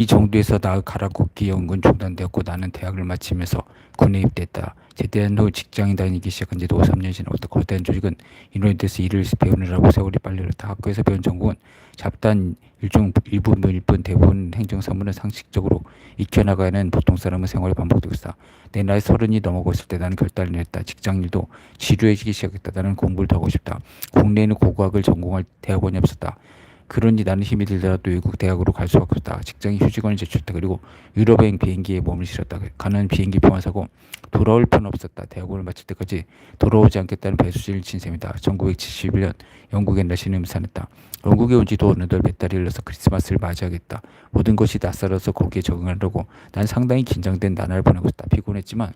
이 정도에서 나 가라국기 연구는 중단되었고 나는 대학을 마치면서 군에 입대했다. 제대한 후 직장에 다니기 시작한 지도 3년 지났다. 거대한 조직은 인원에 대해서 일을 배우느라고 세월이 빨리 흘렀다. 학교에서 배운 전공은 잡단 일종 일부 일본 대부분 행정 사무는 상식적으로 익혀나가는 보통 사람의 생활이 반복되고 있다. 내 나이 서른이 넘어고 있을 때 나는 결단을 했다. 직장 일도 지루해지기 시작했다. 나는 공부를 더 하고 싶다. 국내에는 고고학을 전공할 대학원이 없었다. 그러니 나는 힘이 들더라도 외국 대학으로 갈 수밖에 없다. 직장이 휴직원을 제출했다. 그리고 유럽행 비행기에 몸을 실었다. 가는 비행기 표만 사고 돌아올 편 없었다. 대학원을 마칠 때까지 돌아오지 않겠다는 배수진을 친 셈이다. 1971년 영국의 날씨는 음산했다. 영국에 온 지도 어느덧 몇 달이 흘러서 크리스마스를 맞이하겠다. 모든 것이 낯설어서 거기에 적응하려고 난 상당히 긴장된 나날을 보내고 있다. 피곤했지만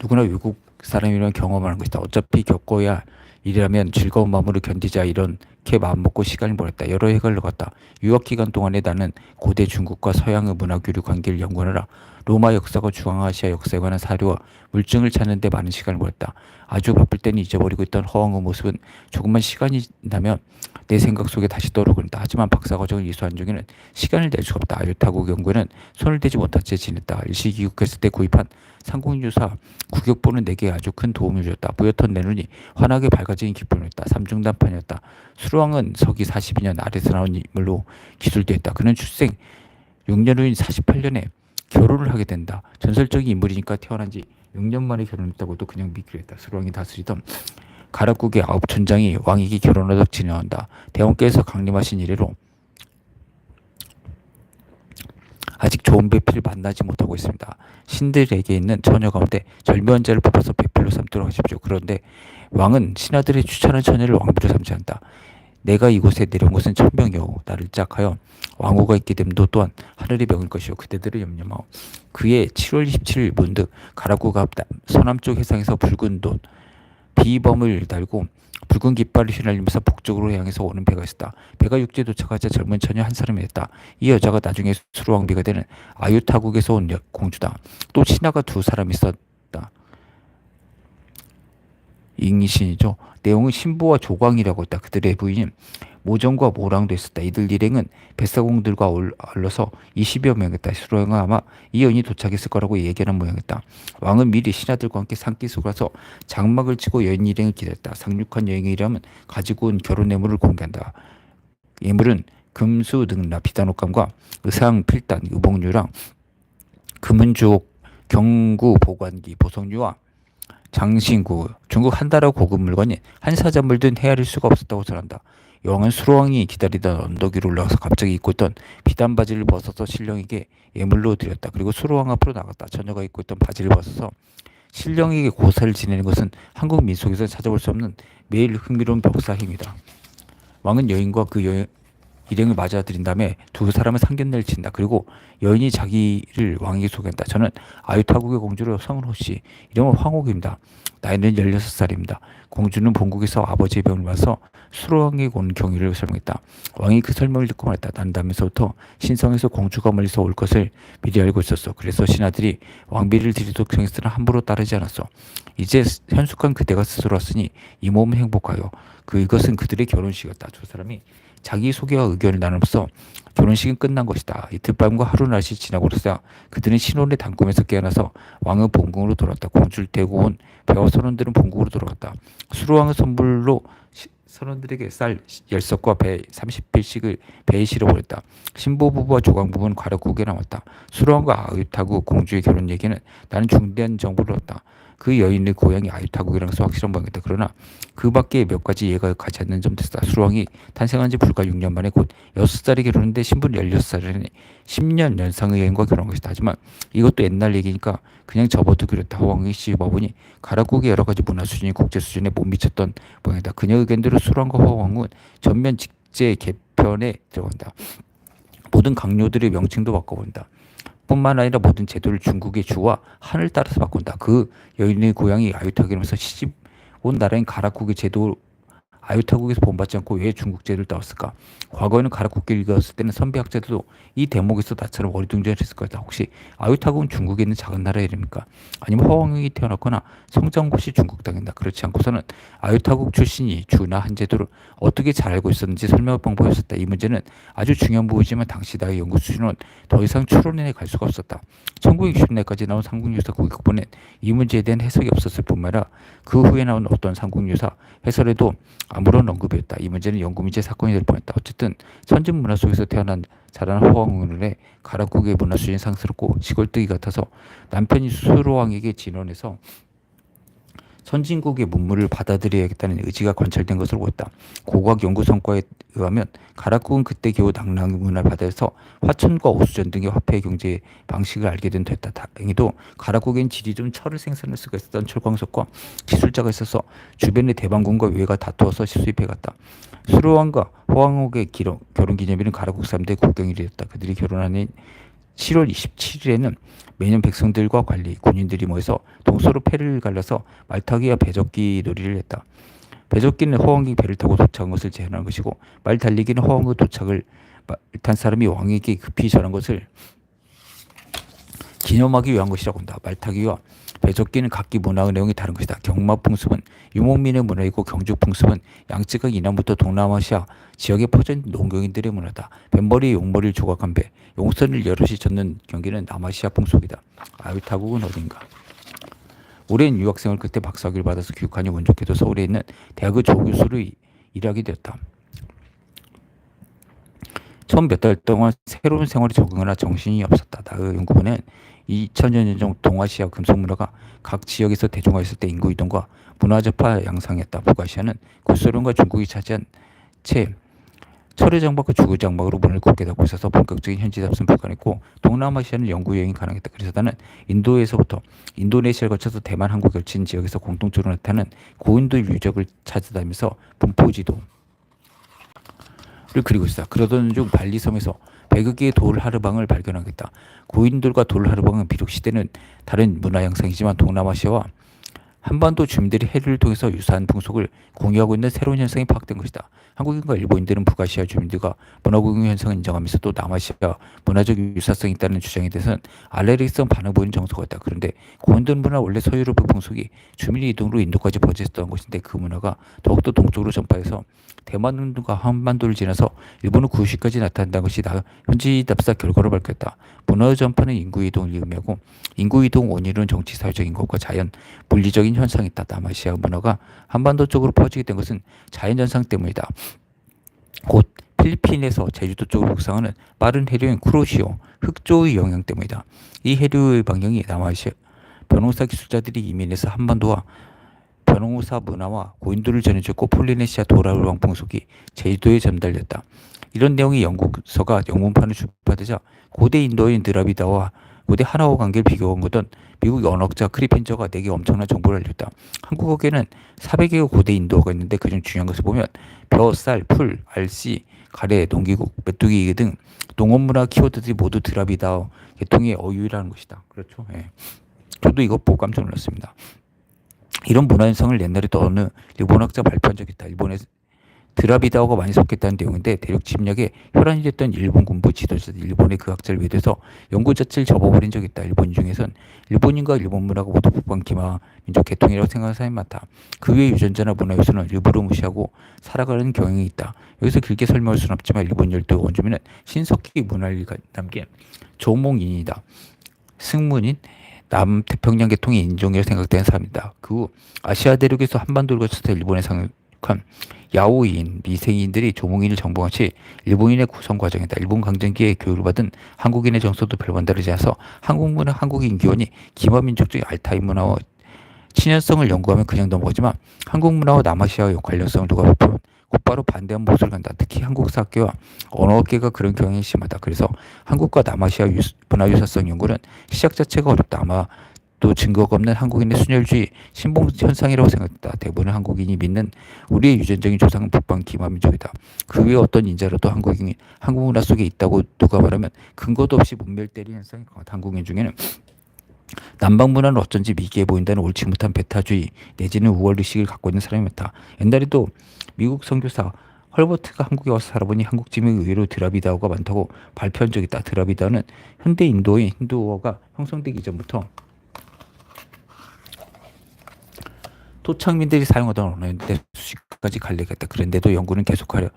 누구나 외국 사람이란 경험하는 것이다. 어차피 겪어야 이라면 즐거운 마음으로 견디자 이렇게 마음먹고 시간을 보냈다. 여러 해가 흘러갔다. 유학 기간 동안에 나는 고대 중국과 서양의 문화 교류 관계를 연구하느라 로마 역사와 중앙아시아 역사에 관한 사료와 물증을 찾는 데 많은 시간을 보냈다. 아주 바쁠 때는 잊어버리고 있던 허황의 모습은 조금만 시간이 나면 내 생각 속에 다시 떠오르는다. 하지만 박사 과정을 이수한 중에는 시간을 낼 수가 없다. 아유타국 연구에는 손을 대지 못한 채 지냈다. 일시 귀국했을 때 구입한 상공유사 구격보는 내게 아주 큰 도움을 줬다. 뿌옇던 내 눈이 환하게 밝아지는 기쁨을 했다. 삼중단판이었다. 수로왕은 서기 42년 아래서 나온 인물로 기술되었다. 그는 출생 6년 후인 48년에 결혼을 하게 된다. 전설적인 인물이니까 태어난 지 6년 만에 결혼했다고도 그냥 믿기로 했다. 수로왕이 다스리던 가락국의 아홉 촌장이 왕에게 결혼하도록 진행한다. 대원께서 강림하신 이래로 아직 좋은 배필을 만나지 못하고 있습니다. 신들에게 있는 처녀 가운데 절묘한 자를 뽑아서 배필로 삼도록 하십시오. 그런데 왕은 신하들의 추천한 처녀를 왕비로 삼지 않다. 내가 이곳에 내려온 것은 천명이요 나를 짝하여 왕후가 있게 됨도 또한 하늘의 명일 것이요 그대들을 염려마오 그의 7월 27일 문득 가라구가 서남쪽 해상에서 붉은 돛 비범을 달고 붉은 깃발을 휘날리면서 북쪽으로 향해서 오는 배가 있었다. 배가 육지에 도착하자 젊은 처녀 한 사람이 했다. 이 여자가 나중에 수로왕비가 되는 아유타국에서 온 공주다. 또 신하가 두 사람 있었다. 잉신이죠. 내용은 신부와 조광이라고 했다. 그들의 부인인 모정과 모랑도 있었다. 이들 일행은 뱃사공들과 어울러서 20여 명이었다. 수로왕은 아마 이 연이 도착했을 거라고 얘기하는 모양이었다. 왕은 미리 신하들과 함께 산기 속으로서 장막을 치고 여인 일행을 기다렸다. 상륙한 여행이라면 가지고 온 결혼 예물을 공개한다. 예물은 금수 등나 비단 옷감과 의상, 필단, 의복류랑 금은주옥, 경구, 보관기, 보석류와 장신구, 중국 한나라 고급 물건이 한 사점을 든 헤아릴 수가 없었다고 전한다. 여왕은 수로왕이 기다리던 언덕 위로 올라가서 갑자기 입고 있던 비단 바지를 벗어서 신령에게 예물로 드렸다. 그리고 수로왕 앞으로 나갔다. 처녀가 입고 있던 바지를 벗어서 신령에게 고사를 지내는 것은 한국 민속에서 찾아볼 수 없는 매일 흥미로운 벽사 행위다. 왕은 여인과 그 여인, 일행을 맞아들인 다음에 두 사람은 상견례를 친다. 그리고 여인이 자기를 왕에게 소개한다. 저는 아유타국의 공주로 성은 씨 이름은 황옥입니다. 나이는 16살입니다. 공주는 본국에서 아버지의 병을 봐서 수로왕에게 온 경위를 설명했다. 왕이 그 설명을 듣고 말했다. 난 다음에서부터 신성에서 공주가 멀리서 올 것을 미리 알고 있었어. 그래서 신하들이 왕비를 드리도록 정했으나 함부로 따르지 않았어. 이제 현숙한 그대가 스스로 왔으니 이 몸은 행복하여. 그 이것은 그들의 결혼식이었다. 두 사람이 자기 소개와 의견을 나누면서 결혼식은 끝난 것이다. 이틀 밤과 하루 날씨 지나고 그러자 그들은 신혼의 단꿈에서 깨어나서 왕은 본궁으로 돌아왔다. 공주를 대고 온 배와 선원들은 본국으로 돌아갔다. 수로왕의 선물로 선원들에게 쌀 10석과 배 30필씩을 배에 실어보냈다. 신부 부부와 조강 부부는 과력국에 남았다. 수로왕과 아유타국 공주의 결혼 얘기는 나는 중대한 정보를 얻었다. 그 여인의 고향이 아유타국이라서 확실한 모양이다. 그러나 그 밖에 몇 가지 이해가 가지 않는 점 됐다. 수왕이 탄생한 지 불과 6년 만에 곧 6살에 결혼했는데 신부는 16살에 10년 연상의 여인과 결혼한 것이다. 하지만 이것도 옛날 얘기니까 그냥 접어도 그랬다. 허왕이 씹어보니 가락국의 여러 가지 문화 수준이 국제 수준에 못 미쳤던 모양이다. 그녀 의견대로 수왕과 허왕은 전면 직제 개편에 들어간다. 모든 강요들의 명칭도 바꿔본다. 뿐만 아니라 모든 제도를 중국의 주와 한을 따라서 바꾼다. 그 여인의 고향이 아유타국이면서 시집 온 나라인 가락국의 제도 아유타국에서 본받지 않고 왜 중국 제도를 따왔을까? 과거에는 가락국기를 읽었을 때는 선비 학자들도 이 대목에서 나처럼 어리둥절했을 거다. 혹시 아유타국은 중국에 있는 작은 나라 이름입니까? 아니면 허왕이 태어났거나 성장 곳이 중국 땅인다. 그렇지 않고서는 아유타국 출신이 주나 한제도를 어떻게 잘 알고 있었는지 설명 방법이 없었다. 이 문제는 아주 중요한 부분이지만 당시 나의 연구 수준은 더 이상 추론해 갈 수가 없었다. 1960년까지 나온 삼국유사 국익본엔 이 문제에 대한 해석이 없었을 뿐만 아니라 그 후에 나온 어떤 삼국유사 해설에도 아무런 언급이 없다. 이 문제는 연구문제 사건이 될 뻔했다. 어쨌든 선진 문화 속에서 태어난 자라는 허왕의 가락국의 문화 수준이 상스럽고 시골뜨기 같아서 남편이 수로왕에게 진언해서 선진국의 문물을 받아들여야겠다는 의지가 관철된 것으로 보였다. 고고학 연구 성과에 의하면 가락국은 그때 겨우 낙랑 문화를 받아서 화천과 오수전 등의 화폐 경제 방식을 알게 된 됐다. 다행히도 가락국엔 질이 좀 철을 생산할 수가 있었던 철광석과 기술자가 있어서 주변의 대방군과 외가 다투어서 수입해갔다. 수로왕과 호왕옥의 결혼 기념일은 가락국 사람들의 국경일이었다. 그들이 결혼하는 7월 27일에는 매년 백성들과 관리, 군인들이 모여서 동서로 패를 갈라서 말타기와 배적기 놀이를 했다. 배적기는 허왕이 배를 타고 도착한 것을 제한하는 것이고 말 달리기는 허왕의 도착을 탄 사람이 왕에게 급히 전한 것을 기념하기 위한 것이라고 한다. 말타기와 배적기는 각기 문화의 내용이 다른 것이다. 경마 풍습은 유목민의 문화이고 경주 풍습은 양쯔강 이남부터 동남아시아 지역에 있는 농경인들의 문화다. 뱃머리에 용머리를 조각한 배, 용선을 여럿이 젓는 경기는 남아시아 풍속이다. 아유 타국은 어딘가? 오랜 유학생활 끝에 박사학위를 받아서 귀국하니 운 좋게도 서울에 있는 대학의 조교수로 일하게 되었다. 처음 몇 달 동안 새로운 생활에 적응하나 정신이 없었다. 나의 연구본은 2000년 전 동아시아 금속문화가 각 지역에서 대중화했을 때 인구 이동과 문화적파 양상했다. 북아시아는 구소련과 중국이 차지한 채 철의 장막과 주거 장막으로 문을 곱게 닫고 있어서 본격적인 현지 답선 불가능했고 동남아시아는 영구 여행이 가능했다. 그래서 나는 인도에서부터 인도네시아를 거쳐서 대만, 한국 겹친 지역에서 공통적으로 나타나는 고인도 유적을 찾아다니면서 분포지도 를 그리고 있다. 그러던 중 발리 섬에서 100여 개의 돌 하르방을 발견하겠다. 고인돌과 돌 하르방은 비록 시대는 다른 문화 양상이지만 동남아시아와 한반도 주민들이 해류를 통해서 유사한 풍속을 공유하고 있는 새로운 현상이 파악된 것이다. 한국인과 일본인들은 북아시아 주민들과 문화 공유 현상을 인정하면서도 남아시아 문화적 유사성이 있다는 주장에 대해서는 알레르기성 반응 보이는 정서가 있다. 그런데 고인돌 문화 원래 서유럽의 풍속이 주민 이동으로 인도까지 퍼졌던 것인데 그 문화가 더욱더 동쪽으로 전파해서 대만과 한반도를 지나서 일본의 구시까지 나타난다는 것이 나 현지 답사 결과로 밝혔다. 문화 전파는 인구 이동을 의미하고 인구 이동 원인은 정치 사회적인 것과 자연 물리적인 현상이 있다. 남아시아 문화가 한반도 쪽으로 퍼지게 된 것은 자연 현상 때문이다. 곧 필리핀에서 제주도 쪽으로 북상하는 빠른 해류인 쿠로시오 흑조의 영향 때문이다. 이 해류의 방향이 남아시아 변호사 기술자들이 이민해서 한반도와 변호사 문화와 고인돌을 전해줬고 폴리네시아 도라울 왕풍속이 제주도에 전달됐다. 이런 내용의 연구서가 영문판을 출판되자 고대 인도인 드라비다와 고대 하나와 관계를 비교한 거던 미국 언어학자 크리펜저가 내게 엄청난 정보를 알렸다. 한국어에는 400개의 고대 인도어가 있는데 그중 중요한 것을 보면 벼, 쌀, 풀, 알씨, 가래, 농기국, 메뚜기 등 농업문화 키워드들이 모두 드라비다 계통의 어유라는 것이다. 그렇죠. 예. 저도 이거 보고 깜짝 놀랐습니다. 이런 문화 현상을 옛날에 또 어느 일본학자 발표한 적이 있다. 일본에 드라비다오가 많이 속했다는 내용인데 대륙 침략에 혈안이 됐던 일본 군부 지도자들 일본의 그 학자를 외대서 연구 자체를 접어버린 적이 있다. 일본 중에선 일본인과 일본 문화가 모두 북방 기마 민족 계통이라고 생각하는 사람이 많다. 그 외 유전자나 문화 요소는 일부러 무시하고 살아가는 경향이 있다. 여기서 길게 설명할 수는 없지만 일본 열도 원주민은 신석기 문화를 남긴 조몽인이다. 승문인 남태평양 계통의 인종이라고 생각되는 사람이다. 그 후 아시아 대륙에서 한반도를 거쳐서 일본에 상 륙한 야오인, 미생인들이 조몽인을 정복한 시 일본인의 구성 과정이다. 일본 강점기에 교육을 받은 한국인의 정서도 별반 다르지 않아서 한국 문화, 한국인 기원이 기마민족적인 알타이 문화와 친연성을 연구하면 그냥 넘어가지만 한국 문화와 남아시아의 관련성을 누가 보면 곧바로 반대한 모습을 간다. 특히 한국사학계와 언어학계가 그런 경향이 심하다. 그래서 한국과 남아시아 유스, 문화 유사성 연구는 시작 자체가 어렵다. 아마 또 증거가 없는 한국인의 순혈주의 신봉 현상이라고 생각했다. 대부분 한국인이 믿는 우리의 유전적인 조상은 북방 기마민족이다. 그 외에 어떤 인자라도 한국인이 한국 문화 속에 있다고 누가 말하면 근거도 없이 문멸때리는 현상이 강하다. 한국인 중에는 남방 문화는 어쩐지 미개해 보인다는 옳지 못한 배타주의 내지는 우월 의식을 갖고 있는 사람이 많다. 옛날에도 미국 선교사 헐버트가 한국에 와서 살아보니 한국 지명이 의외로 드라비다어가 많다고 발표한 적이 있다. 드라비다어는 현대 인도인 힌두어가 형성되기 이전부터 토착민들이 사용하던 언어인데 수식까지 갈리겠다. 그런데도 연구는 계속하려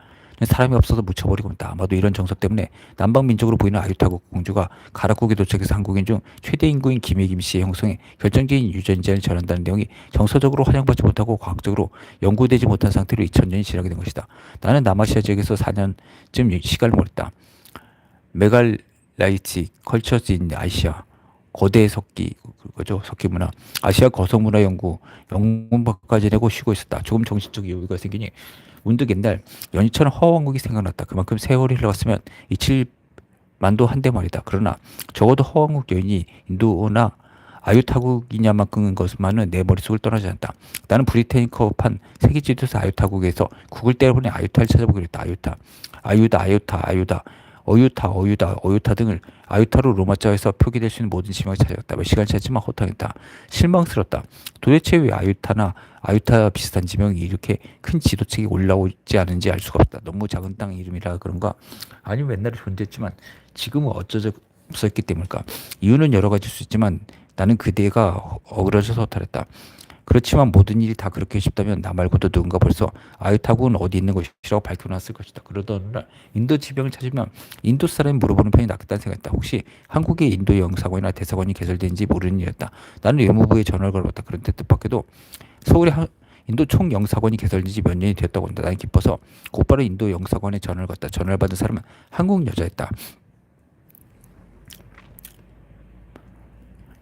사람이 없어서 묻혀버리고 있다. 아마도 이런 정석 때문에 남방 민족으로 보이는 아유타국 공주가 가락국에 도착해서 한국인 중 최대 인구인 김혜김 씨의 형성에 결정적인 유전자를 전한다는 내용이 정서적으로 환영받지 못하고 과학적으로 연구되지 못한 상태로 2000년이 지나게 된 것이다. 나는 남아시아 지역에서 4년쯤 시간을 보냈다. 메갈라이치 컬처진 아시아 거대 석기 그거죠 석기 문화 아시아 거성 문화 연구 영문학까지 내고 쉬고 있었다 조금 정신적 여유가 생기니 문득 옛날 연희처럼 허왕국이 생각났다 그만큼 세월이 흘러갔으면 이칠 만도 한데 말이다 그러나 적어도 허왕국 여인이 인도나 아유타국이냐만큼은 것만은 내 머릿속을 떠나지 않다. 나는 브리테니커판 세계 지도에서 아유타국에서 국을 때려보니 아유타를 찾아보기로 했다. 아유타, 아유다, 아유타, 아유다. 어유타, 어유다, 어유타 등을 아유타로 로마자에서 표기될 수 있는 모든 지명을 찾았다. 몇 시간 찾지만 허탕했다. 실망스럽다. 도대체 왜 아유타나 아유타 비슷한 지명이 이렇게 큰 지도책에 올라오지 않은지 알 수가 없다. 너무 작은 땅 이름이라 그런가? 아니면 옛날에 존재했지만 지금은 어쩌저 없었기 때문일까? 이유는 여러 가지일 수 있지만 나는 그대가 어그러져서 허탈했다. 그렇지만 모든 일이 다 그렇게 쉽다면 나 말고도 누군가 벌써 아유타국은 어디 있는 것이라고 밝혀놨을 것이다. 그러던 날 인도 지병을 찾으면 인도 사람이 물어보는 편이 낫겠다는 생각했다. 혹시 한국에 인도 영사관이나 대사관이 개설된지 모르는 일이었다. 나는 외무부에 전화를 걸었다. 그런데 뜻밖에도 서울에 한, 인도 총 영사관이 개설된 지 몇 년이 되었다고 한다. 나는 기뻐서 곧바로 인도 영사관에 전화를 걸었다. 전화를 받은 사람은 한국 여자였다.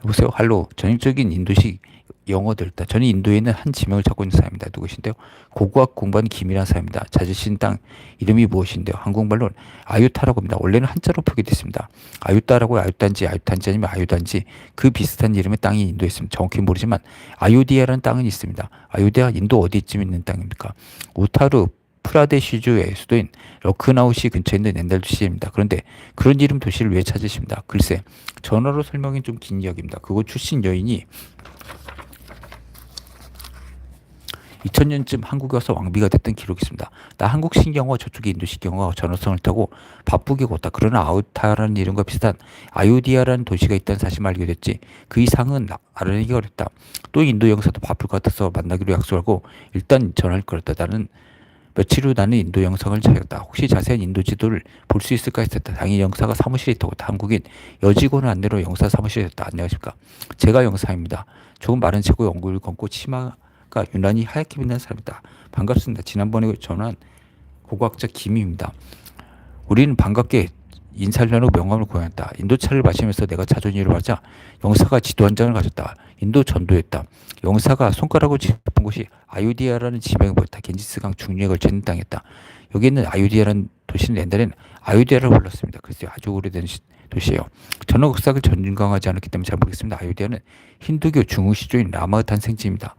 여보세요? 할로. 전형적인 인도식 영어 들 다. 저는 인도에 있는 한 지명을 찾고 있는 사람입니다. 누구신데요? 고고학 공부하는 김이라는 사람입니다. 찾으신 땅 이름이 무엇인데요? 한국말로 아유타라고 합니다. 원래는 한자로 표기됐습니다. 아유타라고 아유탄지, 아유탄지 아니면 아유단지 그 비슷한 이름의 땅이 인도에 있습니다. 정확히 모르지만 아유디아라는 땅은 있습니다. 아유디아 인도 어디쯤 있는 땅입니까? 우타르 프라데시주의 수도인 러크나우시 근처에 있는 엔달 도시입니다. 그런데 그런 이름 도시를 왜 찾으십니다? 글쎄 전화로 설명이 좀 긴 이야기입니다. 그곳 출신 여인이 2000년쯤 한국에 와서 왕비가 됐던 기록이 있습니다. 나 한국 신경어 저쪽에 인도 신경어 전어성을 타고 바쁘게 걷다. 그러나 아우타라는 이름과 비슷한 아유디아라는 도시가 있다는 사실을 알게 됐지. 그 이상은 알아내기 어렵다. 또 인도 영사도 바쁠 것 같아서 만나기로 약속하고 일단 전화를 걸었다. 나는 며칠 후 나는 인도 영상을 찾았다. 혹시 자세한 인도 지도를 볼 수 있을까 했었다. 당연히 영사가 사무실에 있다고 한국인 여직원을 안내로 영사 사무실에 있다. 안녕하십니까. 제가 영사입니다. 조금 마른 체구 얼굴을 검고 치마 가 유난히 하얗게 빛나는 사람이다. 반갑습니다. 지난번에 전화한 고고학자 김입니다. 우리는 반갑게 인사를 나누고 명함을 고용했다. 인도차를 마시면서 내가 자존심을 하자 영사가 지도 한 장을 가졌다. 인도 전도했다. 영사가 손가락으로 짚은 곳이 아유디아라는 지명이 보였다. 겐지스강 중류에 걸쳐 있는 땅이었다. 여기 있는 아유디아라는 도시는 옛날엔 아유디아를 불렀습니다. 그래서 아주 오래된 도시예요. 저는 역사를 전강하지 않았기 때문에 잘 모르겠습니다. 아유디아는 힌두교 중흥시조인 라마 탄생지입니다.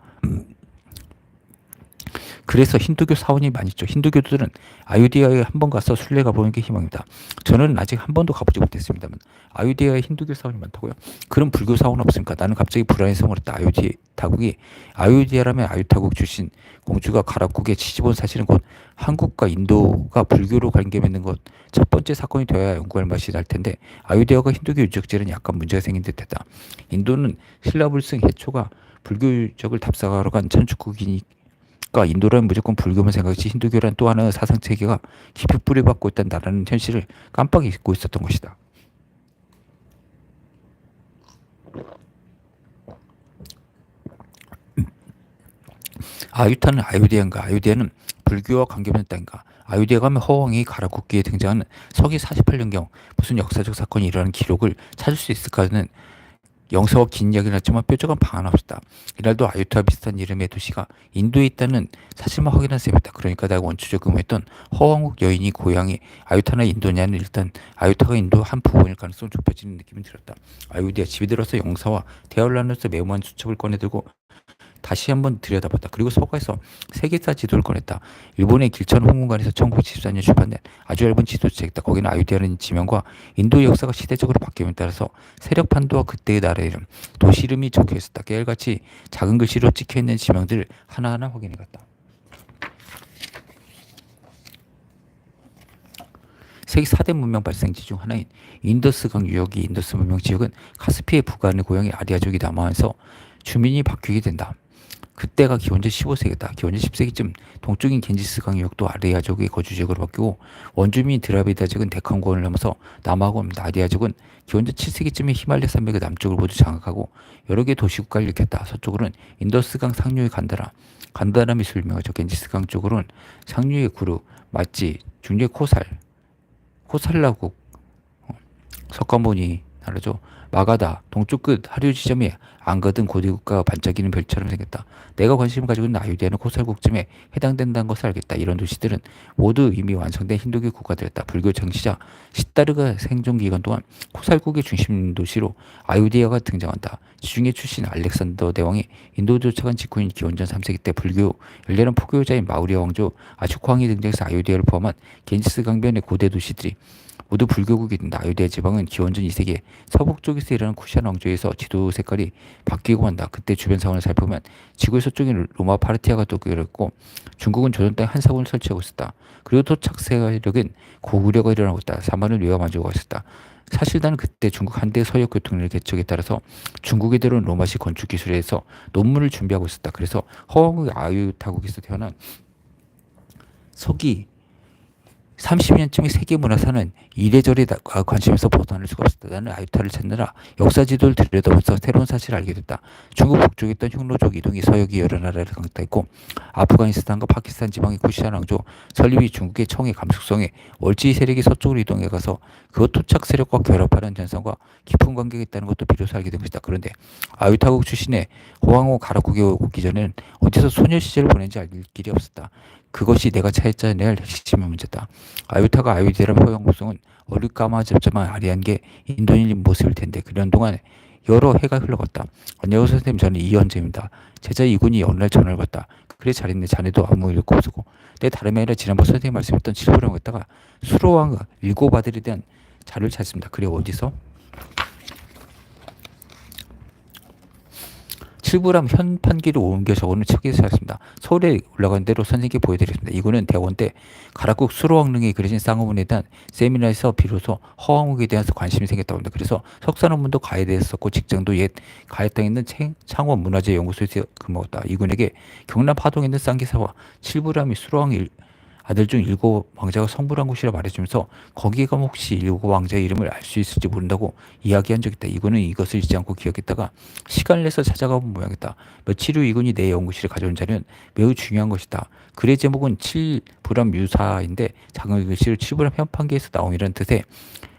그래서 힌두교 사원이 많이 있죠. 힌두교들은 아유디아에 한 번 가서 순례 가 보는 게 희망입니다. 저는 아직 한 번도 가보지 못했습니다만 아유디아에 힌두교 사원이 많다고요? 그럼 불교 사원 없습니까? 나는 갑자기 불안해서 물었다. 아유디 타국이 아유디아라면 아유 타국 출신 공주가 가락국에 치집온 사실은 곧 한국과 인도가 불교로 관계 맺는 것 첫 번째 사건이 되어야 연구할 맛이 날 텐데 아유디아가 힌두교 유적지는 약간 문제가 생긴 듯했다. 인도는 신라 불승 해초가 불교적을 답사하러 간 천축국이니 그러니까 인도라는 무조건 불교만 생각했지 힌두교란 또 하나의 사상 체계가 깊이 뿌리박고 있다는 나라는 현실을 깜빡 잊고 있었던 것이다. 아유타는 아유디아인가? 아유디아는 불교와 관계없는 땅인가? 아유디아가 하면 허왕이 가라국기에 등장하는 서기 48년경 무슨 역사적 사건이 일어나는 기록을 찾을 수 있을까는 영서와 긴 이야기는 하지만 뾰족한 방안 없었다. 이날도 아유타와 비슷한 이름의 도시가 인도에 있다는 사실만 확인한 셈이었다. 그러니까 내가 원초적으로 의했던 허왕국 여인이 고향이 아유타나 인도냐는 일단 아유타가 인도 한 부분일 가능성이 좁혀지는 느낌이 들었다. 아유디아 집에 들어서 영사와 대화를 나누면서 매우한 수첩을 꺼내들고 다시 한번 들여다봤다. 그리고 서가에서 세계사 지도를 꺼냈다. 일본의 길천 홍문관에서 1974년 출판된 아주 얇은 지도책이다. 거기는 아유디아라는 지명과 인도 역사가 시대적으로 바뀌음에 따라서 세력 판도와 그때의 나라 이름, 도시 이름이 적혀 있었다. 깨알같이 작은 글씨로 찍혀 있는 지명들을 하나하나 확인해 갔다. 세계 4대 문명 발생지 중 하나인 인더스강 유역이 인더스 문명 지역은 카스피의 북한의 고향이 아리아족이 남하해서 주민이 바뀌게 된다. 그때가 기원전 15세기다. 기원전 10세기쯤 동쪽인 겐지스강 유역도 아리아족의 거주 지역으로 바뀌고 원주민 드라비다족은 데칸권을 넘어서 옵니다. 아리아족은 기원전 7세기쯤에 히말레 산맥의 남쪽을 모두 장악하고 여러 개의 도시국가를 일으켰다. 서쪽으로는 인더스강 상류의 간다라, 간다라 미술 유명하죠. 겐지스강 쪽으로는 상류의 구르, 마찌, 중류의 코살, 코살라국, 어, 석가모니 나라죠. 마가다, 동쪽 끝 하류 지점에 안거든 고대국가가 반짝이는 별처럼 생겼다. 내가 관심을 가지고 있는 아유디아는 코살국쯤에 해당된다는 것을 알겠다. 이런 도시들은 모두 이미 완성된 힌두교 국가들이었다. 불교 창시자 시타르가 생존 기간 동안 코살국의 중심 도시로 아유디아가 등장한다. 지중해 출신 알렉산더 대왕이 인도 도착한 직후인 기원전 3세기 때 불교 열렬한 포교자인 마우리아 왕조 아슈황이 등장해서 아유디아를 포함한 겐지스 강변의 고대 도시들이 모두 된다. 아유디아 지방은 기원전 2세기에 서북 쪽에서 일어난 쿠시안 왕조에서 지도 색깔이 바뀌고 한다. 그때 주변 상황을 살펴보면 지구의 서쪽에는 로마 파르티아가 또 그렸고 중국은 조선 땅에 한사군을 설치하고 있었다. 그리고 토착 세력은 고구려가 일어나고 있다. 사만을 위험하고 있었다. 사실 나는 그때 중국 한대 서역 교통을 개척에 따라서 중국에 들어온 로마식 건축 기술에서 논문을 준비하고 있었다. 그래서 허왕의 아유타국에서 태어난 서기 30년쯤의 세계 문화사는 이래저래 나- 아, 관심에서 벗어날 수가 없었다. 나는 아유타를 찾느라 역사 지도를 들여다보면서 새로운 사실을 알게 됐다. 중국 북쪽에 있던 흉노족 이동이 서역의 여러 나라를 강타했고 아프가니스탄과 파키스탄 지방의 쿠시안 왕조 설립이 중국의 청해 감숙성에 월지 세력이 서쪽으로 이동해 가서 그 토착 세력과 결합하는 현상과 깊은 관계가 있다는 것도 비로소 알게 된 것이다. 그런데 아유타국 출신의 호황호 가라국에 오기 전에는 어디서 소녀 시절을 보낸지 알 길이 없었다. 그것이 내가 찾아낼 핵심의 문제다. 아유타가 아유디라는 포용성은 어리까마잡잡한 아리한 게 인도인의 모습일 텐데 그런 동안 여러 해가 흘러갔다. 안녕하세요 선생님 저는 이현재입니다. 제자 이군이 어느 날 전화를 받다. 그래 잘했네 자네도 아무 일 없고 내 다름이 아니라 지난번 선생님 말씀했던 했다가 수로왕 일곱 아들에 대한 자료를 찾습니다. 그래 어디서? 칠부람 현 판기를 옮겨 적어놓은 책에서 찾았습니다. 서울에 올라간 대로 선생님께 보여드리겠습니다. 이거는 대원 때 가락국 수로왕릉에 그려진 쌍화문에 대한 세미나에서 비로소 허왕욱에 대해서 관심이 생겼다고 합니다. 그래서 석사 논문도 가에 대해서 썼고 직장도 옛 가에 땅에 있는 챙- 창원 문화재 연구소에서 근무했다. 이군에게 경남 파동에 있는 쌍기사와 칠부람이 수로왕 일, 아들 중 일곱 왕자가 성불한 곳이라 말해주면서 거기에 가면 혹시 일곱 왕자의 이름을 알 수 있을지 모른다고 이야기한 적이 있다. 이군은 이것을 잊지 않고 기억했다가 시간을 내서 찾아가 본 모양이다. 며칠 후 이군이 내 연구실에 가져온 자료는 매우 중요한 것이다. 글의 제목은 칠불암 유사인데 작은 글씨로 칠불암 현판기에서 나옴이라는 뜻의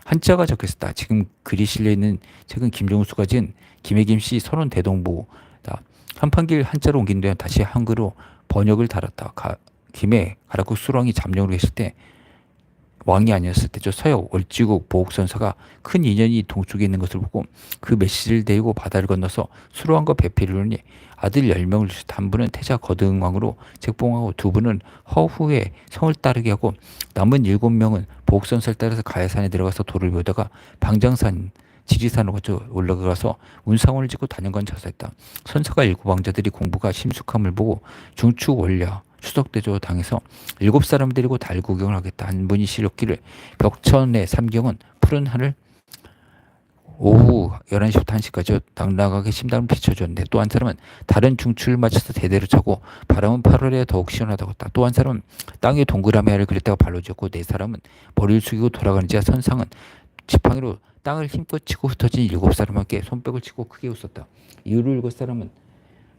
한자가 적혀있다. 지금 글이 실려 있는 책은 김종수가 지은 김혜김 씨 선원 대동보다 현판기를 한자로 옮긴 뒤에 다시 한글로 번역을 달았다. 가, 김해 가락국 수렁이 잠룡으로 계실 때 왕이 아니었을 때 저 서역 월지국 보옥선사가 큰 인연이 동쪽에 있는 것을 보고 그 메시지를 데리고 바다를 건너서 수로왕과 배필을 하니 아들 10명을 주셨다. 한 분은 태자 거등왕으로 책봉하고 두 분은 허후에 성을 따르게 하고 남은 7명은 보옥선사를 따라서 가야산에 들어가서 돌을 배우다가 방장산 지리산으로 거쳐 올라가서 운상원을 짓고 단연간 자수했다. 선사가 일곱 왕자들이 공부가 심숙함을 보고 중축 원려 추석대조 당해서 일곱 사람을 데리고 달 구경을 하겠다. 한 분이 실었기를 벽천의 삼경은 푸른 하늘 오후 11시부터 1시까지 당당하게 심장을 비춰줬는데 또 한 사람은 다른 중추를 맞춰서 대대로 차고 바람은 8월에 더욱 시원하다고 했다. 또 한 사람은 땅에 동그라미 알을 그렸다가 발로 쥐었고 네 사람은 머리를 숙이고 돌아가는 자 선상은 지팡이로 땅을 힘껏 치고 흩어진 일곱 함께 손뼉을 치고 크게 웃었다. 이후로 일곱 사람은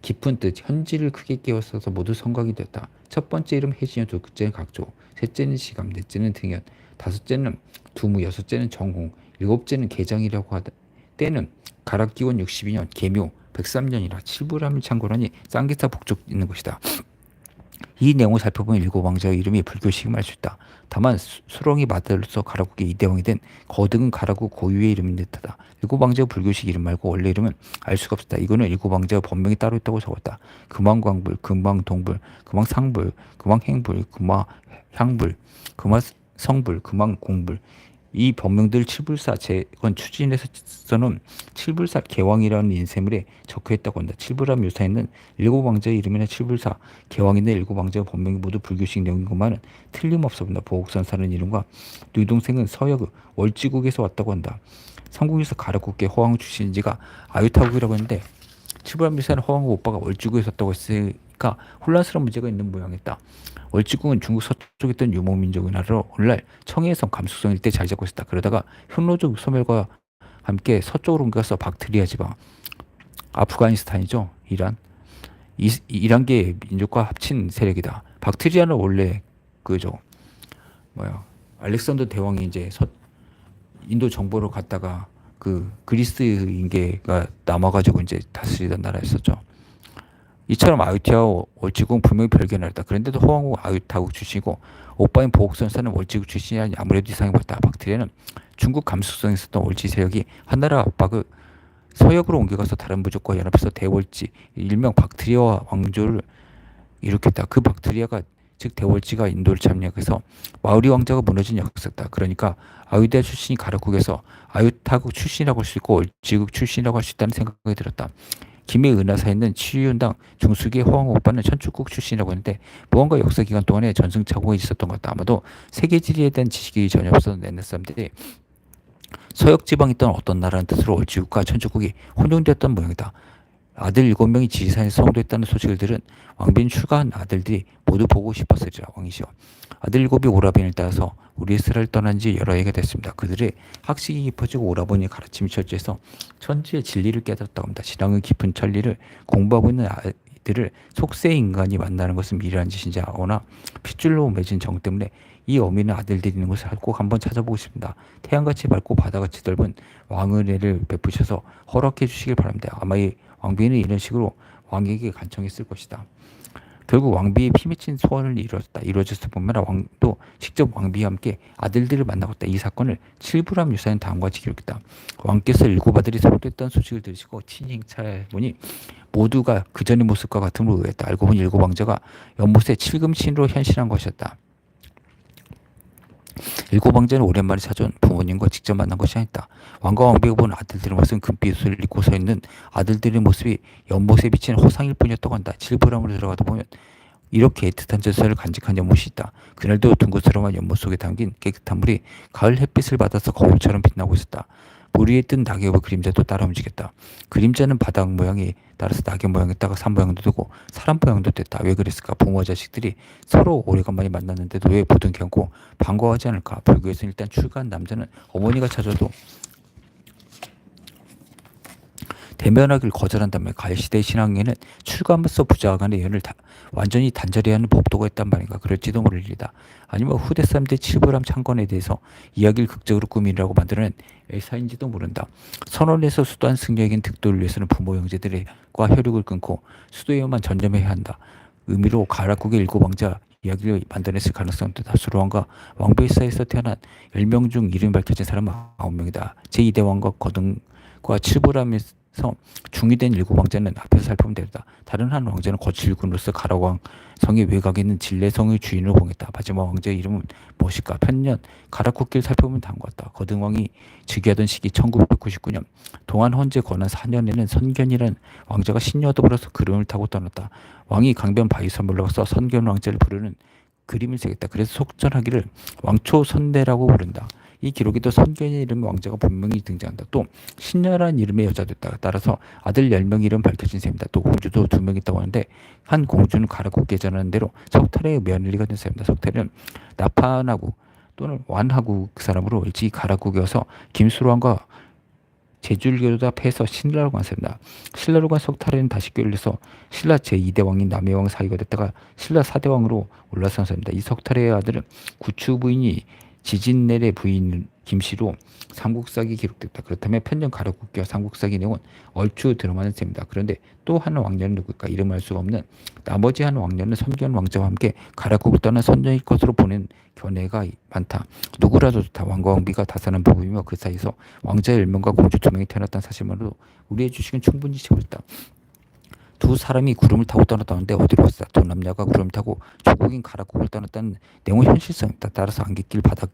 깊은 뜻, 현지를 크게 깨웠어서 모두 성각이 되었다. 첫 번째 이름 혜진이, 둘째는 각조, 셋째는 시감, 넷째는 등연, 다섯째는 두무, 여섯째는 정공, 일곱째는 개장이라고 하다. 때는 가락기원 62년, 개묘 103년이라 칠부람을 창궐하니 쌍기사 북쪽 있는 곳이다. 이 내용을 살펴보면 일곱 왕자의 이름이 불교식임을 알 수 있다. 다만 수- 수렁이 마들로서 가라국의 이대왕이 된 거등은 가라국 고유의 이름인 듯하다. 일곱 왕자의 불교식 이름 말고 원래 이름은 알 수가 없었다. 이거는 일곱 왕자의 본명이 따로 있다고 적었다. 금왕광불, 금왕동불, 금왕상불, 금왕행불, 금화향불, 금화성불, 금왕공불 이 법명들 칠불사 재건 추진에서는 칠불사 개왕이라는 인쇄물에 적혀있다고 한다. 칠불암 묘사에는 일곱 왕자의 이름이나 칠불사 개왕인의 일곱 왕자의 법명이 모두 불교식 내용인 것만은 틀림없어 본다. 보옥선사는 이름과 누이 동생은 서역 월지국에서 왔다고 한다. 삼국에서 가락국계 허왕 출신인지가 아유타국이라고 했는데 칠불암 묘사는 허왕과 오빠가 월지국에서 왔다고 했 으니까 혼란스러운 문제가 있는 모양이다. 월지국은 중국 서쪽에 있던 유목민족의 나라로 오늘날 청해성 감수성 일대 자리 잡고 있었다. 그러다가 현로족 소멸과 함께 서쪽으로 옮겨서 박트리아 지방, 아프가니스탄이죠. 이란. 이, 이란계 민족과 합친 세력이다. 박트리아는 원래 그죠. 뭐야. 알렉산더 대왕이 이제 서, 인도 정보를 갖다가 그 그리스 인계가 남아가지고 이제 다스리던 나라였었죠. 이처럼 아유티와 월지국은 분명히 별개 나라다. 그런데도 호왕국 아유타국 출신이고 오빠인 보옥선사는 월지국 출신이 아무래도 이상해 보였다. 박트리아는 중국 감수성에 있었던 월지 세력이 한나라 압박을 서역으로 옮겨가서 다른 부족과 연합해서 대월지 일명 박트리아 왕조를 일으켰다. 그 박트리아가 즉 대월지가 인도를 참여해서 마우리 왕자가 무너진 역사다. 그러니까 아유디아 출신이 가락국에서 아유타국 출신이라고 할 수 있고 월지국 출신이라고 할 수 있다는 생각이 들었다. 김해 은하사에 있는 치유연당 중수기의 호황 오빠는 천축국 출신이라고 했는데 무언가 역사 기간 동안에 전승착오가 있었던 것 같다. 아마도 세계 지리에 대한 지식이 전혀 없었던 옛날 사람들이 서역 지방에 있던 어떤 나라는 뜻으로 월지국과 천주국이 혼용되었던 모양이다. 아들 일곱 명이 지리산에 성도했다는 소식을 들은 왕빈 출가한 아들들이 모두 보고 싶었으리라 왕이시여. 아들 일곱이 오라빈을 따라서 우리의 스라를 떠난 지 여러 해가 됐습니다. 그들의 학식이 깊어지고 오라버니의 가르침이 철저해서 천지의 진리를 깨닫다고 합니다. 신앙의 깊은 천리를 공부하고 있는 아이들을 속세 인간이 만나는 것은 미련한 짓인지 아거나 핏줄로 맺은 정 때문에 이 어미는 아들들이 있는 곳을 꼭 한번 찾아보고 싶습니다. 태양같이 밝고 바다같이 넓은 왕은혜를 베푸셔서 허락해 주시길 바랍니다. 아마 이 왕비는 이런 식으로 왕에게 간청했을 것이다. 결국 왕비의 피 맺힌 소원을 이루었다. 이루어졌을 뿐만 아니라 왕도 직접 왕비와 함께 아들들을 만나고 있다. 이 사건을 칠부람 유사는 다음과 같이 기록했다. 왕께서 일곱 아들이 소록됐던 소식을 들으시고 행차해 보니 모두가 그 전의 모습과 같음으로 의했다. 알고 보니 일곱 왕자가 연못에 칠금신으로 현신한 것이었다. 일곱 왕자는 오랜만에 찾아온 부모님과 직접 만난 것이 아니다. 왕과 왕비가 본 아들들의 모습은 금빛을 입고 서 있는 아들들의 모습이 연못에 비친 호상일 뿐이었다고 한다. 칠부람으로 들어가다 보면 이렇게 애틋한 전설을 간직한 연못이 있다. 그날도 둥그스러운 연못 속에 담긴 깨끗한 물이 가을 햇빛을 받아서 거울처럼 빛나고 있었다. 물 위에 뜬 낙엽의 그림자도 따라 움직였다. 그림자는 바닥 모양에 따라서 낙엽 모양에다가 산 모양도 되고 사람 모양도 됐다. 왜 그랬을까? 부모와 자식들이 서로 오래간만에 만났는데도 왜 부둥켜 안고 반가워하지 않을까? 불교에서 일단 출가한 남자는 어머니가 찾아도 대면하기를 거절한다면 가시대 신앙에는 출가하면서 부자와 간의 연을 다, 완전히 단절해야 하는 법도가 있단 말인가 그럴지도 모를리다. 아니면 후대 사람들의 칠불함 창건에 대해서 이야기를 극적으로 꾸미라고 만드는 애사인지도 모른다. 선언에서 수도한 승려에겐 득도를 위해서는 부모 형제들과 혈육을 끊고 수도에만 전념해야 한다. 의미로 가락국의 일곱 왕자 이야기를 만들어냈을 가능성도 다수로 왕과 왕비의 사이에서 태어난 10명 중 이름이 밝혀진 사람은 9명이다. 제2대 왕과 거등과 칠불함에서 중위된 일곱 왕자는 앞에서 살펴보면 됩니다. 다른 한 왕자는 거칠군으로서 가락왕 성의 외곽에 있는 진례성의 주인으로 봉했다. 마지막 왕자의 이름은 무엇일까? 편년 가락국기를 살펴보면 다음과 같다. 거등왕이 즉위하던 시기 1999년 동안 헌재 권한 4년에는 선견이라는 왕자가 신여도으로서 그림을 타고 떠났다. 왕이 강변 바위섬 올라가서 선견 왕자를 부르는 그림을 새겼다. 그래서 속전하기를 왕초 선대라고 부른다. 이 기록에도 선견의 이름의 왕자가 분명히 등장한다. 또 신녀라는 이름의 여자도 있다. 따라서 아들 10명 이름 밝혀진 셈입니다. 또 공주도 두 명 있다고 하는데 한 공주는 가락국계 전하는 대로 석탈의 며느리가 된 셈입니다. 석탈은 나판하고 또는 완하국 그 사람으로 일찍 가락국이어서 김수로왕과 제줄교다 패해서 신라로 간습니다. 신라로 간 석탈에는 다시 끌려서 신라 제2대 왕인 남해왕 사위가 됐다가 신라 4대 왕으로 올라선 사람입니다. 이 석탈의 아들은 구추 부인이 지진넬의 부인 김씨로 삼국사기 기록됐다. 그렇다면 편전 가락국기와 삼국사기 내용은 얼추 들어맞는 셈입니다. 그런데 또 한 왕녀는 누구일까? 이름을 알 수가 없는 나머지 한 왕녀는 선견 왕자와 함께 가락국을 떠난 선녀일 것으로 보는 견해가 많다. 누구라도 좋다. 왕과 왕비가 다산한 부부이며 그 사이에서 왕자 10명과 공주 2명이 태어났다는 사실만으로 우리의 주식은 충분히 채워졌다. 두 사람이 구름을 타고 떠났다는데 어디로 갔어? 두 남녀가 구름을 타고 조국인 가락국을 떠났다는 내용은 현실성이다. 따라서 안갯길 바닥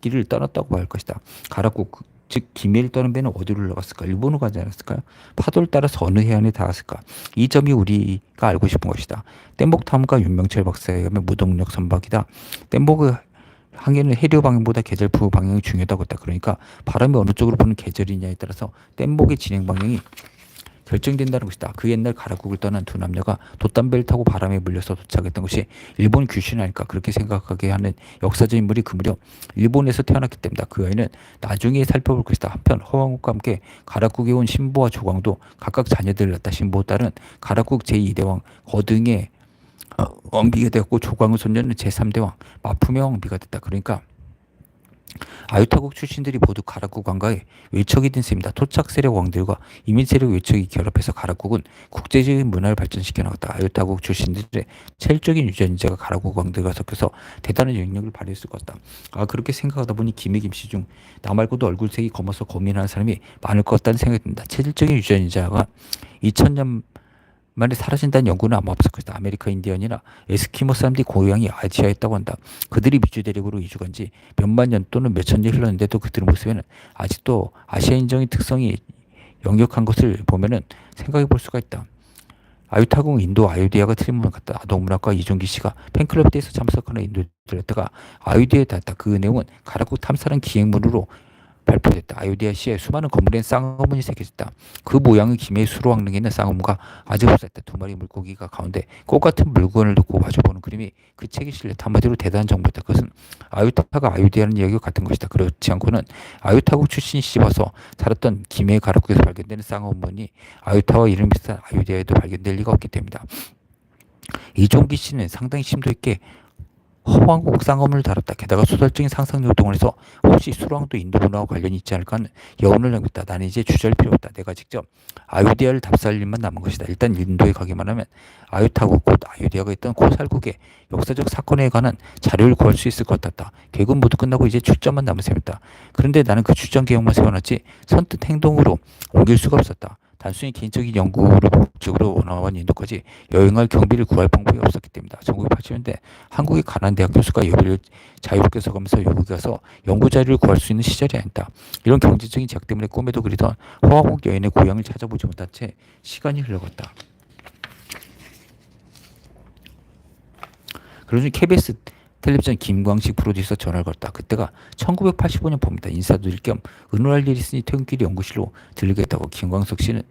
길을 떠났다고 할 것이다. 가락국 즉 기밀을 떠는 배는 어디로 흘러갔을까? 일본으로 가지 않았을까요? 파도를 따라서 어느 해안에 닿았을까? 이 점이 우리가 알고 싶은 것이다. 땜복 탐험가 윤명철 박사에 의하면 무동력 선박이다. 땜복의 항해는 해류 방향보다 계절 부 방향이 중요하다고 했다. 그러니까 바람이 어느 쪽으로 부는 계절이냐에 따라서 땜복의 진행 방향이 결정된다는 것이다. 그 옛날 가락국을 떠난 두 남녀가 돛담배를 타고 바람에 물려서 도착했던 것이 일본 귀신 아닐까 그렇게 생각하게 하는 역사적 인물이 그 무렵 일본에서 태어났기 때문이다. 그 아이는 나중에 살펴볼 것이다. 한편 허왕국과 함께 가락국에 온 신보와 조광도 각각 자녀들을 낳다. 신보 딸은 가락국 제2대왕 거등의 어, 왕비가 되었고 조광의 손녀는 제3대왕 마품의 왕비가 됐다. 그러니까 아유타국 출신들이 모두 가락국 왕가의 외척이 된 셈이다. 토착 세력 왕들과 이민 세력 외척이 결합해서 가락국은 국제적인 문화를 발전시켜 나갔다. 아유타국 출신들의 체질적인 유전자가 가락국 왕들과 섞여서 대단한 영향력을 발휘했을 것이다. 아 그렇게 생각하다 보니 김해 김씨 중 나 말고도 얼굴색이 검어서 고민하는 사람이 많을 것 같다는 생각이 든다. 체질적인 유전자가 2000년 만에 사라진다는 연구는 아마 없을 것이다. 아메리카 인디언이나 에스키모 사람들이 고향이 아시아였다고 한다. 그들이 미주 대륙으로 이주간 지 몇만 년 또는 몇천 년 흘렀는데도 그들의 모습에는 아직도 아시아인적인 특성이 역력한 것을 보면은 생각해 볼 수가 있다. 아유타국 인도 아유디아가 틀림없는 같다. 아동문학과 이종기 씨가 팬클럽 때에서 참석하는 인도들에다가 아유디아에 닿았다. 그 내용은 가락국 탐사랑 기행문으로 발표됐다. 아유디아 시에 수많은 건물엔 쌍어문이 새겨졌다. 그 모양은 김해의 수로왕릉에 있는 쌍어문과 아주 흡사했다. 두 마리 물고기가 가운데 꽃 같은 물건을 놓고 마주보는 그림이 그 책에 실렸다. 한마디로 대단한 정보였다. 그것은 아유타가 아유디아는 이야기와 같은 것이다. 그렇지 않고는 아유타국 출신이 씹어서 살았던 김해 가락국에서 발견되는 쌍어문이 아유타와 이름 비슷한 아유디아에도 발견될 리가 없기 때문이다. 이종기 씨는 상당히 심도 있게 허왕국 쌍어문을 다뤘다. 게다가 소설적인 상상 요동을 해서 혹시 수랑도 인도 문화와 관련이 있지 않을까 하는 여운을 남겼다. 나는 이제 주저할 필요 없다. 내가 직접 아유디아를 답사할 일만 남은 것이다. 일단 인도에 가기만 하면 아유타국 곧 아유디아가 있던 코살국의 역사적 사건에 관한 자료를 구할 수 있을 것 같았다. 계획은 모두 끝나고 이제 출전만 남은 셈이다. 그런데 나는 그 출전 계획만 세워놨지 선뜻 행동으로 옮길 수가 없었다. 단순히 개인적인 연구를 목적으로 나온 인도까지 여행할 경비를 구할 방법이 없었기 때문이다. 1980년대 한국의 가난 대학 교수가 여기를 자유롭게 서가면서 여기 가서 연구 자료를 구할 수 있는 시절이 아니다. 이런 경제적인 제약 때문에 꿈에도 그리던 호화국 여인의 고향을 찾아보지 못한 채 시간이 흘러갔다. 그러니 KBS 텔레비전 김광식 프로듀서 전화를 걸었다. 그때가 1985년 봄이다. 인사드릴 겸 의논할 일이 있으니 퇴근길에 연구실로 들르겠다고 김광석 씨는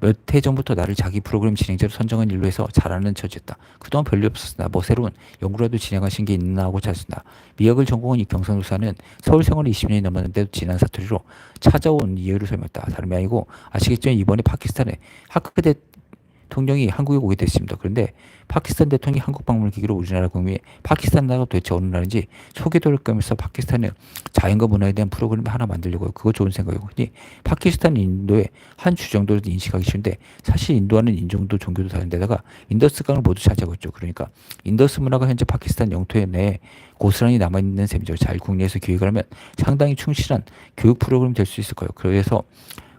몇 해 전부터 나를 자기 프로그램 진행자로 선정한 일로 해서 잘하는 처지였다. 그동안 별일 없었으나 뭐 새로운 연구라도 진행하신 게 있나 하고 찾았다. 미학을 전공한 이 경선우사는 서울 생활이 20년이 넘었는데도 지난 사투리로 찾아온 이유를 설명했다. 다름이 아니고 아시겠지만 이번에 파키스탄에 하크 대 통령이 한국에 오게 됐습니다. 그런데 파키스탄 대통령이 한국 방문을 계기로 우리나라 국민이 파키스탄 나라가 도대체 어느 나라인지 소개도를 겸해서 파키스탄의 자연과 문화에 대한 프로그램을 하나 만들려고. 그거 좋은 생각이고. 근데 파키스탄, 인도의 한 주 정도로 인식하기 쉬운데 사실 인도와는 인종도 종교도 다른 데다가 인더스강을 모두 차지하고 있죠. 그러니까 인더스 문화가 현재 파키스탄 영토에 내에 고스란히 남아있는 셈이죠. 잘 국내에서 교육을 하면 상당히 충실한 교육 프로그램이 될 수 있을 거예요. 그래서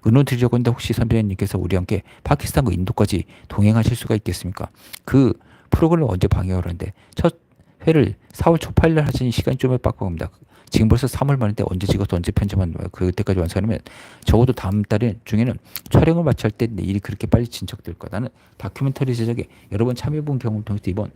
의논 드리려고 했는데 혹시 선배님께서 우리 함께 파키스탄과 인도까지 동행하실 수가 있겠습니까? 그 프로그램을 언제 방영을 하는데 첫 회를 4월 초파일날 하시는 시간이 좀 빡빡합니다. 지금 벌써 3월 만인데 언제 찍어서 언제 편집한 거예요. 그때까지 완성하면 적어도 다음 달에 중에는 촬영을 마칠 때 일이 그렇게 빨리 진척될 거. 나는 다큐멘터리 제작에 여러 번 참여해본 경험을 통해서 이번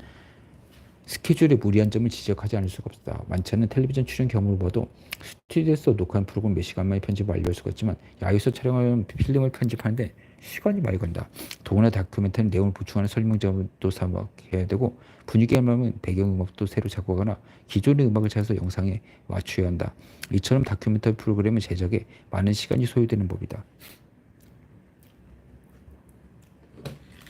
스케줄에 무리한 점을 지적하지 않을 수가 없다. 많지 않은 텔레비전 출연 경험을 봐도 스튜디오에서 녹화한 프로그램 몇 시간 만에 편집 완료할 수가 있지만 야외에서 촬영하면 필름을 편집하는데 시간이 많이 걸린다. 더구나 다큐멘터리 내용을 보충하는 설명점도 사막해야 되고 분위기 알면 배경음악도 새로 작곡하거나 기존의 음악을 찾아서 영상에 맞춰야 한다. 이처럼 다큐멘터리 프로그램을 제작에 많은 시간이 소요되는 법이다.